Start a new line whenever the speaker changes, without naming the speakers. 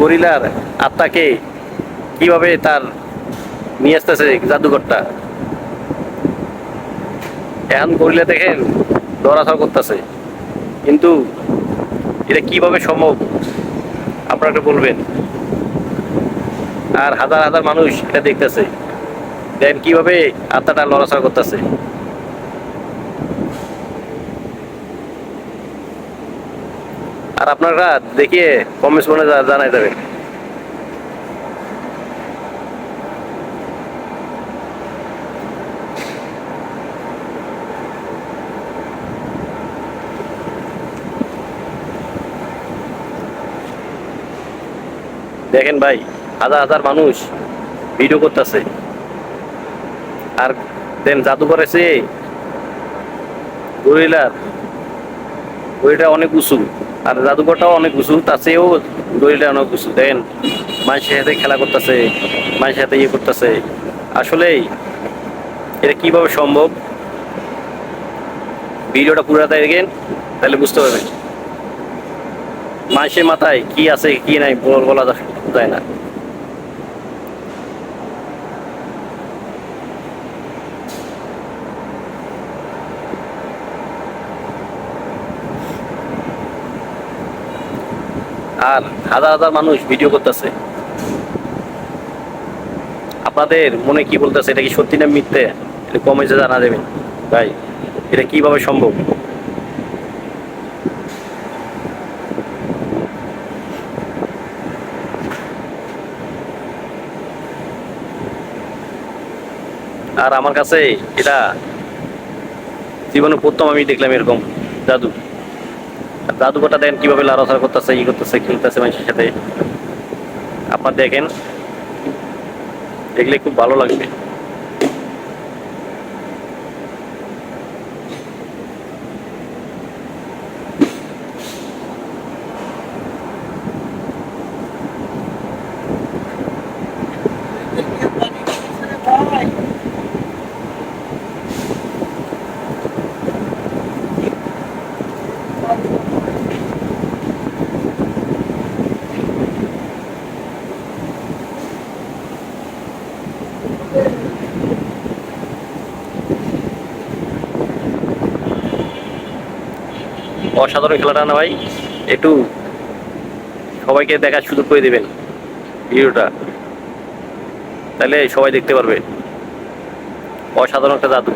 গরিলার আত্মাকে কীভাবে তার নিয়ে আসতেছে জাদুঘরটা? এখন গরিলা দেখেন দরাচর করতেছে। কিন্তু এটা কীভাবে সম্ভব? আপনারা বলবেন। আর হাজার হাজার মানুষ এটা দেখতেছে। দেখেন কীভাবে আত্মাটা লড়াচড়া করতেছে? আর আপনারা দেখিয়ে কমেন্টস মনে জানাই দেবেন দেখেন ভাই, হাজার হাজার মানুষ ভিডিও করতেছে। আর দেন জাদু করেছে গরিলার। গরিটা অনেক উঁচু। আর জাদুঘরটাও অনেক উঁচু, তার চেয়েও অনেক উঁচু, দেখেন। মানুষের সাথে খেলা করতেছে, মানুষের সাথে ইয়ে করতেছে। আসলেই, এটা কীভাবে সম্ভব? ভিডিওটা পুরাটা দেখেন তাহলে বুঝতে পারবেন। মানুষের মাথায় কি আছে, কি নাই বলা যায় না। আর হাজার হাজার মানুষ ভিডিও করতেছে। আপনাদের মনে কি বলতেছে? এটা কি সত্যি না মিথ্যে? এটা কমেন্টে জানা দেবেন তাই এটা কীভাবে সম্ভব? আর আমার কাছে এটা জীবনে প্রথম আমি দেখলাম এরকম। জাদু। জাদুঘরটা দেখেন কীভাবে লড়াচড়া করতেছে, ই করতেছে, খেলতেছে মানুষের সাথে। আপনার দেখেন, দেখলে খুব ভালো লাগবে। অসাধারণ খেলাটা না ভাই? একটু সবাইকে দেখার সুযোগ করে দেবেন ভিডিওটা। তাহলে সবাই দেখতে পারবে। অসাধারণ একটা জাদু।